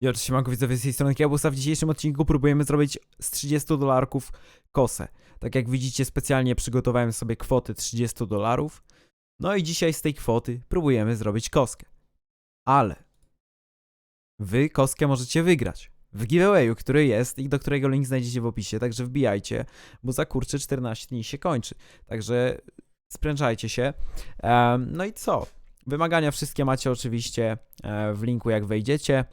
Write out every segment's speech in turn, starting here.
I oczywiście manko widzowie z tej strony Kiełbusa. W dzisiejszym odcinku próbujemy zrobić z 30 dolarków kosę. Tak jak widzicie specjalnie przygotowałem sobie kwoty 30 dolarów. No i dzisiaj z tej kwoty próbujemy zrobić koskę. Ale wy koskę możecie wygrać w giveawayu, który jest i do którego link znajdziecie w opisie, także wbijajcie, bo za kurczę 14 dni się kończy. Także sprężajcie się. Em, no i co? Wymagania wszystkie macie oczywiście e, w linku jak wejdziecie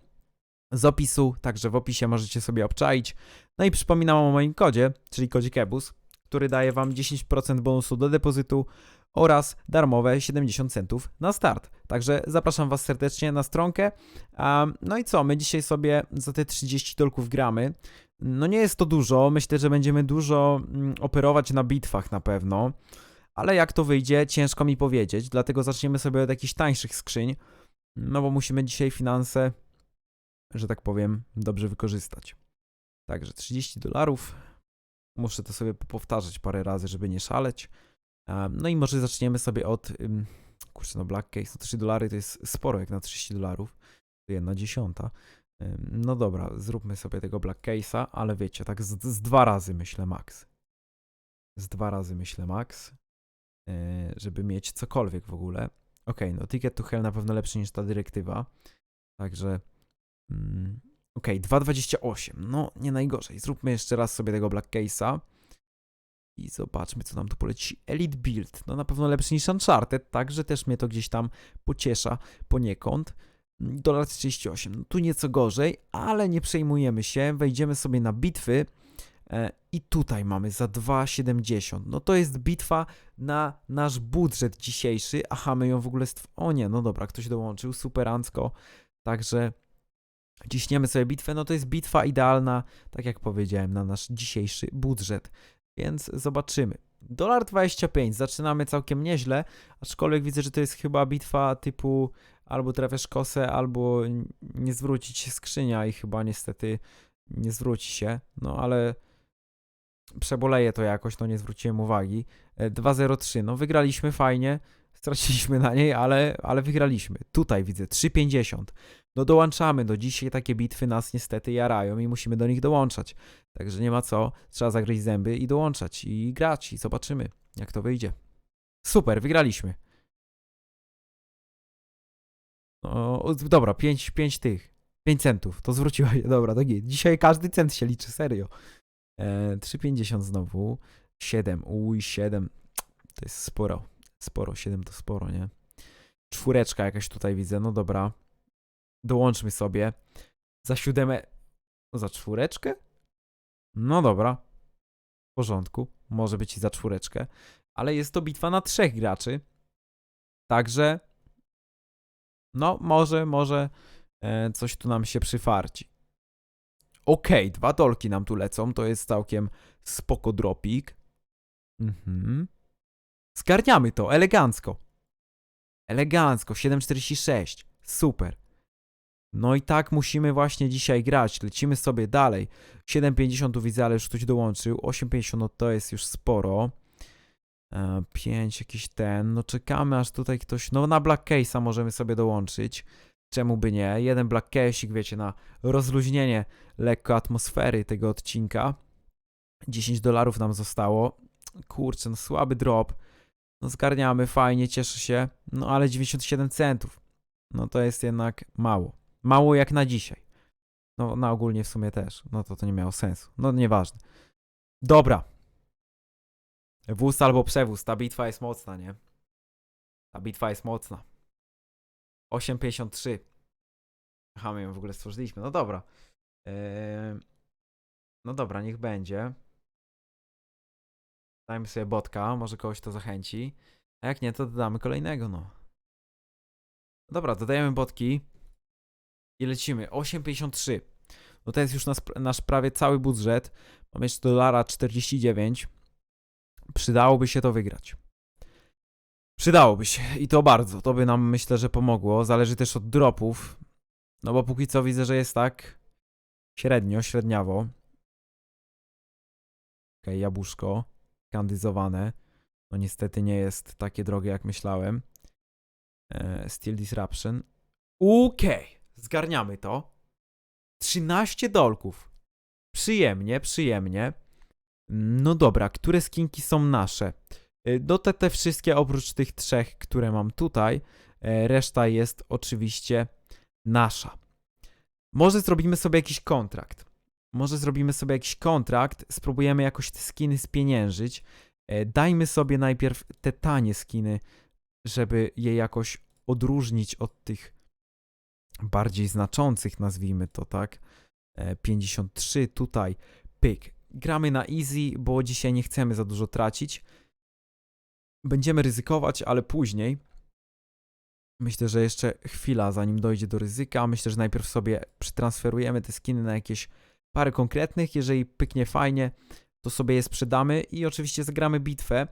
z opisu, także w opisie możecie sobie obczaić. No i przypominam o moim kodzie, czyli kodzie KEBUS, który daje wam 10% bonusu do depozytu oraz darmowe 70 centów na start. Także zapraszam was serdecznie na stronkę. No i co, my dzisiaj sobie za te 30 dolków gramy. No nie jest to dużo, myślę, że będziemy dużo mm, operować na bitwach na pewno. Ale jak to wyjdzie, ciężko mi powiedzieć, dlatego zaczniemy sobie od jakichś tańszych skrzyń. No bo musimy dzisiaj finanse że tak powiem, dobrze wykorzystać. Także 30 dolarów. Muszę to sobie powtarzać parę razy, żeby nie szaleć. Em, No i może zaczniemy sobie od. Kurczę, no Black Case, no 3 dolary to jest sporo jak na 30 dolarów. To jedna dziesiąta. No dobra, zróbmy sobie tego Black Case'a, ale wiecie, tak z, z dwa razy myślę max. Z dwa razy myślę max, yy, żeby mieć cokolwiek w ogóle. Okej, no Ticket to Hell na pewno lepszy niż ta dyrektywa. Także Mm, Okej, 2,28. No, nie najgorzej. Zróbmy jeszcze raz sobie tego Black Case'a. I zobaczmy, co nam tu poleci. Elite Build. No, na pewno lepszy niż Uncharted, także też mnie to gdzieś tam pociesza poniekąd. Dolar 38. No, tu nieco gorzej, ale nie przejmujemy się. Wejdziemy sobie na bitwy. E, I tutaj mamy za 2,70. No to jest bitwa na nasz budżet dzisiejszy. Aha, my ją w ogóle. Stw- o nie, no dobra, ktoś dołączył. Superancko. Także ciśniemy sobie bitwę, no to jest bitwa idealna, tak jak powiedziałem, na nasz dzisiejszy budżet. Więc zobaczymy. Dolar 25, zaczynamy całkiem nieźle, aczkolwiek widzę, że to jest chyba bitwa typu albo trafiasz kosę, albo nie zwróci ci się skrzynia i chyba niestety nie zwróci się, no ale przeboleję to jakoś, no nie zwróciłem uwagi. E, 2-0-3, no wygraliśmy fajnie, straciliśmy na niej, ale, ale wygraliśmy. Tutaj widzę 3,50. No dołączamy, do dzisiaj takie bitwy nas niestety jarają i musimy do nich dołączać. Także nie ma co, trzeba zagryźć zęby i dołączać i grać i zobaczymy, jak to wyjdzie. Super, wygraliśmy. No, dobra, 5, 5 tych. 5 centów, to zwróciła się. Dobra, jest. Dzisiaj każdy cent się liczy, serio. E, 3,50 znowu. 7, uj, 7. To jest sporo. Sporo, 7 to sporo, nie? Czwóreczka jakaś tutaj widzę, no dobra. Dołączmy sobie. Za siódemę. No za czwóreczkę? No dobra. W porządku. Może być i za czwóreczkę. Ale jest to bitwa na trzech graczy. Także. No, może, może e, coś tu nam się przyfarci. Okej, dwa dolki nam tu lecą. To jest całkiem spoko dropik. Mhm. Zgarniamy to, elegancko. Elegancko, 7,46. Super. No i tak musimy właśnie dzisiaj grać. Lecimy sobie dalej. 7,50 tu widzę, ale już ktoś dołączył. 8,50 no to jest już sporo. E, 5 jakiś ten. No czekamy aż tutaj ktoś. No na Black Case'a możemy sobie dołączyć. Czemu by nie? Jeden Black Case'ik, wiecie, na rozluźnienie lekko atmosfery tego odcinka. 10 dolarów nam zostało. Kurczę, no słaby drop. No zgarniamy, fajnie, cieszę się. No ale 97 centów. No to jest jednak mało. Mało jak na dzisiaj. No na ogólnie w sumie też. No to to nie miało sensu. No nieważne. Dobra. Wóz albo przewóz. Ta bitwa jest mocna, nie? Ta bitwa jest mocna. 8,53. Aha, my ją w ogóle stworzyliśmy. No dobra. Eee, No dobra, niech będzie. Dajmy sobie botka, może kogoś to zachęci. A jak nie, to dodamy kolejnego, no. Dobra, dodajemy botki. I lecimy. 8,53. No to jest już nas, nasz prawie cały budżet. Mamy jeszcze dolara 49. Przydałoby się to wygrać. Przydałoby się. I to bardzo. To by nam myślę, że pomogło. Zależy też od dropów. No bo póki co widzę, że jest tak średnio, średniawo. Okej, jabłuszko. Kandyzowane. No niestety nie jest takie drogie jak myślałem. E, Steel Disruption. Okej, zgarniamy to. 13 dolków. Przyjemnie, przyjemnie. No dobra, które skinki są nasze? Y, No te, te wszystkie oprócz tych trzech, które mam tutaj. e, Reszta jest oczywiście nasza. Może zrobimy sobie jakiś kontrakt. Może zrobimy sobie jakiś kontrakt, spróbujemy jakoś te skiny spieniężyć. E, Dajmy sobie najpierw te tanie skiny, żeby je jakoś odróżnić od tych bardziej znaczących, nazwijmy to tak. E, 53 tutaj, pyk. Gramy na easy, bo dzisiaj nie chcemy za dużo tracić. Będziemy ryzykować, ale później. Myślę, że jeszcze chwila, zanim dojdzie do ryzyka. Myślę, że najpierw sobie przetransferujemy te skiny na jakieś parę konkretnych. Jeżeli pyknie fajnie, to sobie je sprzedamy i oczywiście zagramy bitwę.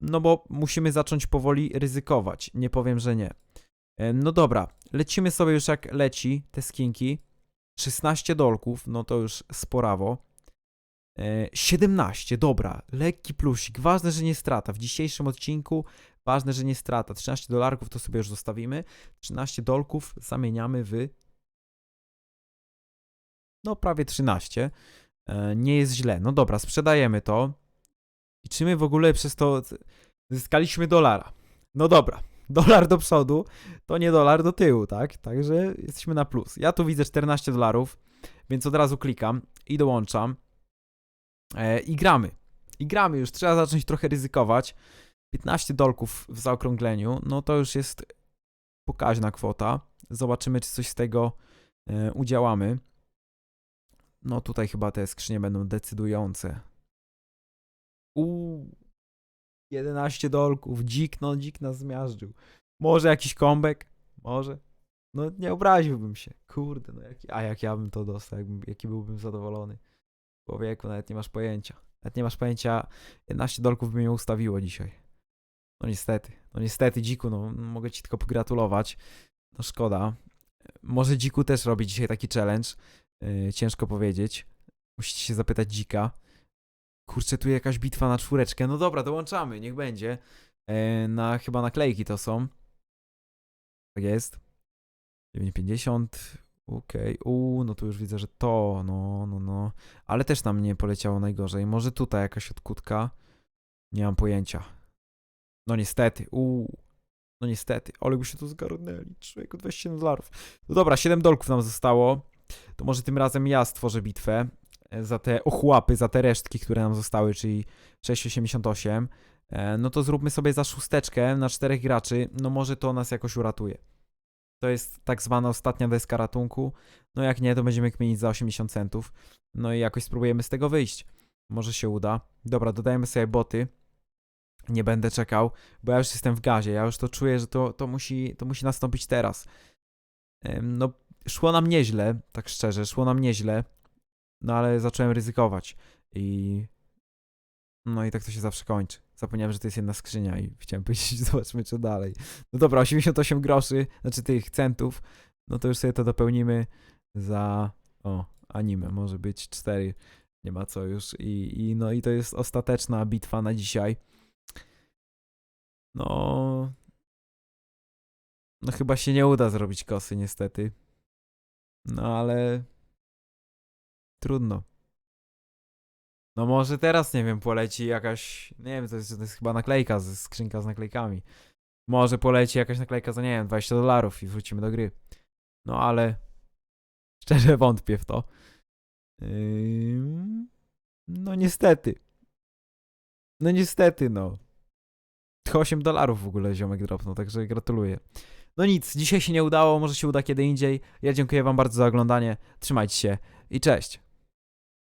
No bo musimy zacząć powoli ryzykować. Nie powiem, że nie. E, No dobra, lecimy sobie już jak leci te skinki. 16 dolków, no to już sporawo. E, 17, dobra, lekki plusik. Ważne, że nie strata. W dzisiejszym odcinku ważne, że nie strata. 13 dolarków to sobie już zostawimy. 13 dolków zamieniamy w. No, prawie 13. E, Nie jest źle. No dobra, sprzedajemy to. I czy my w ogóle przez to zyskaliśmy dolara? No dobra, dolar do przodu to nie dolar do tyłu, tak? Także jesteśmy na plus. Ja tu widzę 14 dolarów, więc od razu klikam i dołączam. E, I gramy. I gramy już. Trzeba zacząć trochę ryzykować. 15 dolków w zaokrągleniu, no to już jest pokaźna kwota. Zobaczymy, czy coś z tego e, udziałamy. No tutaj chyba te skrzynie będą decydujące. Uuu. 11 dolków. Dzik, no dzik nas zmiażdżył. Może jakiś comeback? Może. No nie obraziłbym się. Kurde, no jaki, a jak ja bym to dostał, jaki byłbym zadowolony. Człowieku, nawet nie masz pojęcia. Nawet nie masz pojęcia, 11 dolków by mnie ustawiło dzisiaj. No niestety, no niestety dziku, no mogę ci tylko pogratulować. No szkoda. Może dziku też robi dzisiaj taki challenge. Yy, ciężko powiedzieć. Musicie się zapytać dzika. Kurczę, tu jakaś bitwa na czwóreczkę. No dobra, dołączamy, niech będzie. E, na chyba naklejki to są. Tak jest. 9,50. Okej. Uuu, no tu już widzę, że to, no, no, no. Ale też nam nie poleciało najgorzej. Może tutaj jakaś odkutka. Nie mam pojęcia. No niestety. Uuu. No niestety. Ale by się tu zgarnęli. Człowieku, 27 dolarów. No dobra, 7 dolków nam zostało. To może tym razem ja stworzę bitwę za te ochłapy, za te resztki, które nam zostały, czyli 6,88. E, No to zróbmy sobie za szósteczkę na czterech graczy. No może to nas jakoś uratuje. To jest tak zwana ostatnia deska ratunku. No jak nie, to będziemy kmienić za 80 centów. No i jakoś spróbujemy z tego wyjść. Może się uda. Dobra, dodajemy sobie boty. Nie będę czekał, bo ja już jestem w gazie. Ja już to czuję, że to, to, musi, to musi nastąpić teraz. No, szło nam nieźle, tak szczerze, szło nam nieźle. No ale zacząłem ryzykować. I. No i tak to się zawsze kończy. Zapomniałem, że to jest jedna skrzynia i chciałem powiedzieć, zobaczmy co dalej. No dobra, 88 groszy, znaczy tych centów. No to już sobie to dopełnimy za. O, anime, może być 4. Nie ma co już. I, i no i to jest ostateczna bitwa na dzisiaj. No. No chyba się nie uda zrobić kosy, niestety. No ale. Trudno. No może teraz, nie wiem, poleci jakaś. Nie wiem, to jest, to jest chyba naklejka, z- skrzynka z naklejkami. Może poleci jakaś naklejka za, nie wiem, 20 dolarów i wrócimy do gry. No ale. Szczerze wątpię w to. No niestety. No niestety, no. 8 dolarów w ogóle ziomek dropnął, także gratuluję. No nic, dzisiaj się nie udało, może się uda kiedy indziej. Ja dziękuję wam bardzo za oglądanie. Trzymajcie się i cześć.